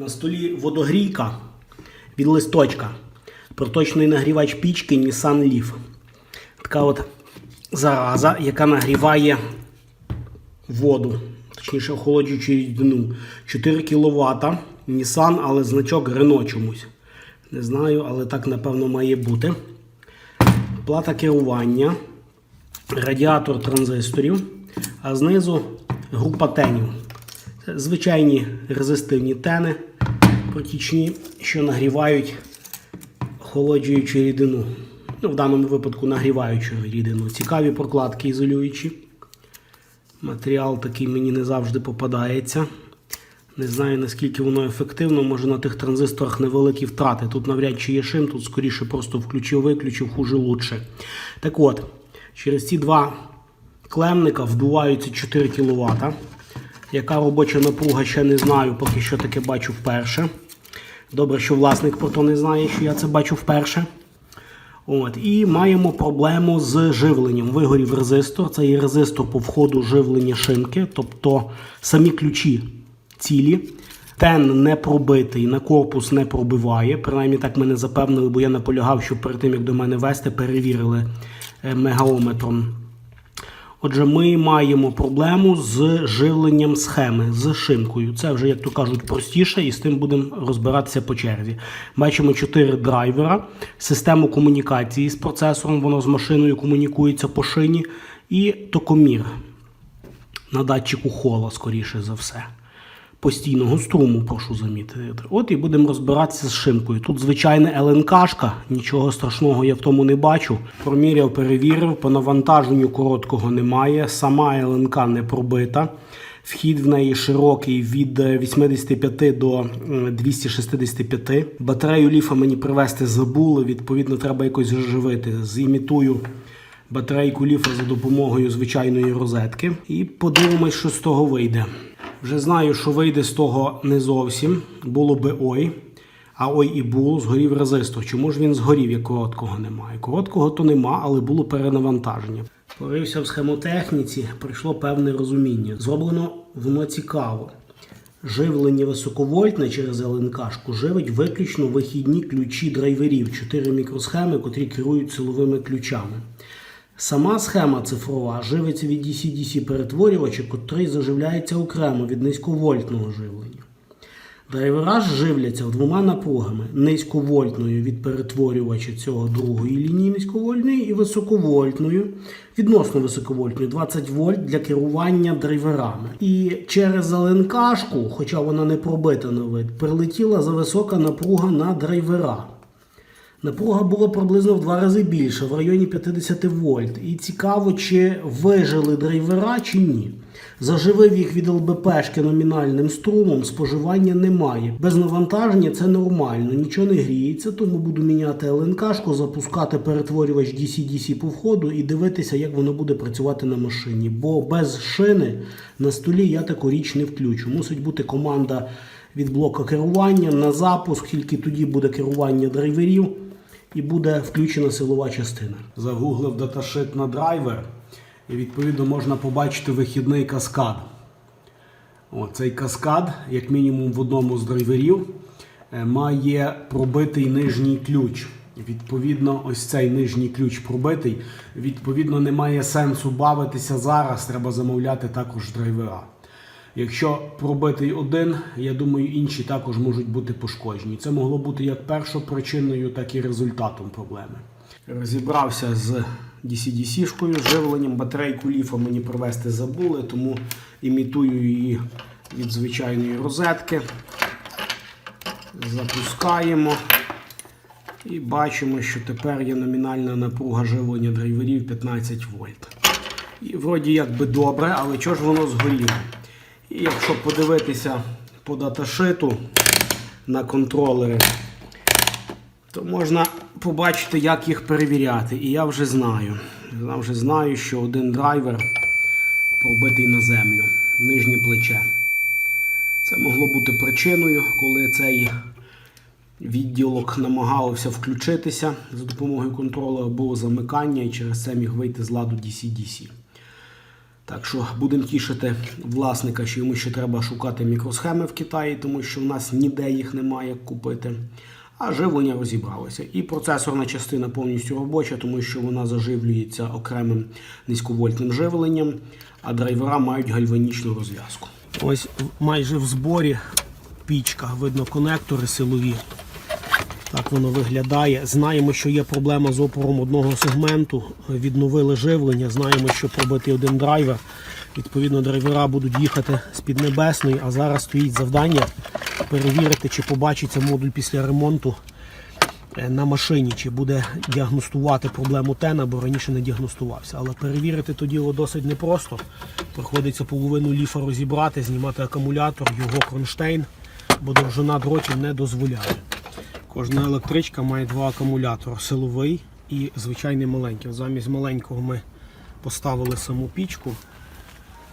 На столі водогрійка від листочка. Проточний нагрівач пічки Nissan Leaf. Така от зараза, яка нагріває воду, точніше охолоджуючу рідину. 4 кВт. Nissan, але значок Renault чомусь. Не знаю, але так напевно має бути. Плата керування, радіатор транзисторів, а знизу група тенів. Звичайні резистивні тени протічні, що нагрівають охолоджуючу рідину. Ну, в даному випадку нагріваючу рідину. Цікаві прокладки ізолюючі. Матеріал такий мені не завжди попадається. Не знаю наскільки воно ефективно, може на тих транзисторах невеликі втрати. Тут навряд чи є шим, тут скоріше просто включив-виключив, хуже лучше. Так от, через ці два клемника вдуваються 4 кВт. Яка робоча напруга, ще не знаю, поки що таке бачу вперше. Добре, що власник про то не знає, що я це бачу вперше. От, І маємо проблему з живленням. Вигорів резистор. Це є резистор по входу живлення шинки, тобто самі ключі цілі. Тен не пробитий, на корпус не пробиває. Принаймні так мене запевнили, бо я наполягав, щоб перед тим, як до мене вести, перевірили е, мегаометром. Отже, ми маємо проблему з живленням схеми, з шинкою. Це вже, як то кажуть, простіше, і з тим будемо розбиратися по черзі. Бачимо чотири драйвера, систему комунікації з процесором, воно з машиною комунікується по шині, і токомір на датчику хола, скоріше за все. Постійного струму, прошу замітити. От і будемо розбиратися з шинкою. Тут звичайна ЛНКшка, нічого страшного я в тому не бачу. Проміряв, перевірив, по навантаженню короткого немає. Сама ЛНК не пробита. Вхід в неї широкий від 85 до е, 265. Батарею ліфа мені привезти забули. Відповідно, треба якось заживити. Зімітую батарейку ліфа за допомогою звичайної розетки. І подивимось, що з того вийде. Вже знаю, що вийде з того не зовсім. Було би ой. А ой і було, згорів резистор. Чому ж він згорів, як короткого немає? Короткого то нема, але було перенавантаження. Порився в схемотехніці, прийшло певне розуміння. Зроблено воно цікаво. Живлення високовольтне через ЛНКшку живить виключно вихідні ключі драйверів, 4 мікросхеми, котрі керують силовими ключами. Сама схема цифрова живиться від DC-DC перетворювача, котрий заживляється окремо від низьковольтного живлення. Драйвера ж живляться двома напругами: низьковольтною від перетворювача цього другої лінії низьковольтної і високовольтною, відносно високовольтної 20 вольт для керування драйверами. І через ЛНКшку, хоча вона не пробита на вид, прилетіла зависока напруга на драйвера. Напруга була приблизно в два рази більша, в районі 50 вольт. І цікаво, чи вижили драйвера, чи ні. Заживив їх від ЛБПшки номінальним струмом, споживання немає. Без навантаження це нормально, нічого не гріється, тому буду міняти ЛНКшку, запускати перетворювач DC-DC по входу і дивитися, як воно буде працювати на машині. Бо без шини на столі я таку річ не включу. Мусить бути команда від блока керування на запуск, тільки тоді буде керування драйверів і буде включена силова частина. Загуглив даташит на драйвер, і відповідно можна побачити вихідний каскад. О, цей каскад, як мінімум в одному з драйверів, е, має пробитий нижній ключ. Відповідно, ось цей нижній ключ пробитий. Відповідно, немає сенсу бавитися зараз. Треба замовляти також драйвера. Якщо пробитий один, я думаю, інші також можуть бути пошкоджені. Це могло бути як першопричиною, так і результатом проблеми. Розібрався з DC-DC-шкою, живленням. Батарейку ліфа мені привезти забули, тому імітую її від звичайної розетки. Запускаємо. І бачимо, що тепер є номінальна напруга живлення драйверів 15 вольт. І вроді як би добре, але чого ж воно згоріло? І якщо подивитися по даташиту на контролери, то можна побачити, як їх перевіряти. І я вже знаю. Я вже знаю, що один драйвер пробитий на землю, нижнє плече. Це могло бути причиною, коли цей відділок намагався включитися за допомогою контролера, було замикання і через це міг вийти з ладу DC-DC. Так що будемо тішити власника, що йому ще треба шукати мікросхеми в Китаї, тому що в нас ніде їх немає купити. А живлення розібралося. І процесорна частина повністю робоча, тому що вона заживлюється окремим низьковольтним живленням, а драйвера мають гальванічну розв'язку. Ось майже в зборі пічка, видно конектори силові. Так воно виглядає. Знаємо, що є проблема з опором одного сегменту. Відновили живлення. Знаємо, що пробитий один драйвер. Відповідно, драйвера будуть їхати з Піднебесної, а зараз стоїть завдання перевірити, чи побачиться модуль після ремонту е, на машині, чи буде діагностувати проблему тена, бо раніше не діагностувався. Але перевірити то діло досить непросто. Приходиться половину ліфа розібрати, знімати акумулятор, його кронштейн, бо довжина дротів не дозволяє. Кожна електричка має два акумулятори силовий і звичайний маленький. Замість маленького ми поставили саму пічку.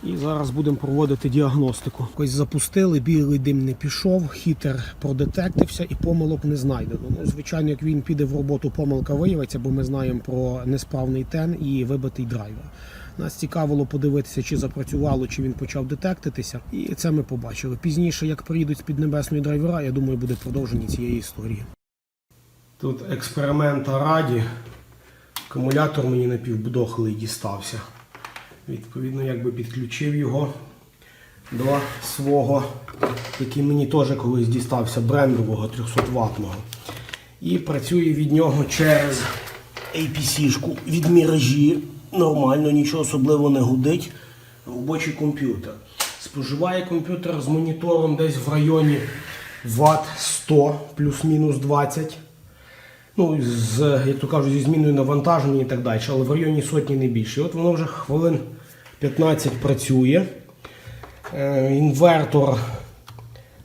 І зараз будемо проводити діагностику. Ось запустили, білий дим не пішов, хітер продетектився і помилок не знайдено. Ну, звичайно, як він піде в роботу, помилка виявиться, бо ми знаємо про несправний тен і вибитий драйвер. Нас цікавило подивитися, чи запрацювало, чи він почав детектитися. І це ми побачили. Пізніше, як приїдуть з піднебесної драйвера, я думаю, буде продовження цієї історії. Тут експеримент раді. Акумулятор мені напівдохлий дістався. Відповідно, якби підключив його до свого, який мені теж колись дістався, брендового 300 ватного. І працює від нього через APC-шку від мережі. Нормально, нічого особливо не гудить. Робочий комп'ютер. Споживає комп'ютер з монітором десь в районі Вт 100 плюс-мінус 20 ну, з, як то кажуть, зі зміною навантаження і так далі, але в районі сотні не більше. І от воно вже хвилин 15 працює. Е, інвертор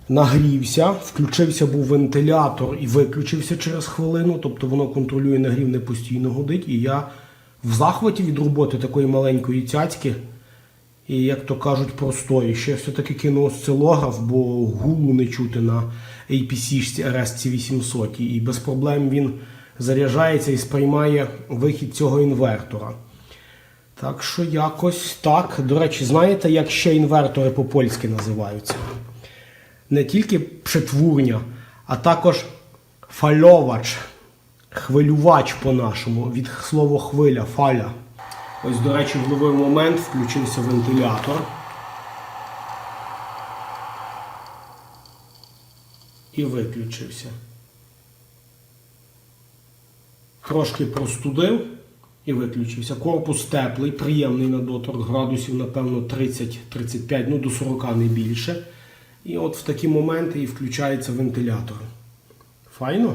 нагрівся, включився був вентилятор і виключився через хвилину, тобто воно контролює нагрів, не постійно гудить. І я в захваті від роботи такої маленької цяцьки. І, як то кажуть, простої. Ще все-таки кину осцилограф, бо гулу не чути на APC RSC 800. І без проблем він заряджається і сприймає вихід цього інвертора. Так що якось так. До речі, знаєте, як ще інвертори по-польськи називаються? Не тільки притвурня, а також фальовач, хвилювач по-нашому, від слова хвиля, фаля. Ось, до речі, в новий момент включився вентилятор. І виключився. Трошки простудив і виключився. Корпус теплий, приємний на доторк, градусів, напевно, 30-35, ну до 40 не більше. І от в такі моменти і включається вентилятор. Файно?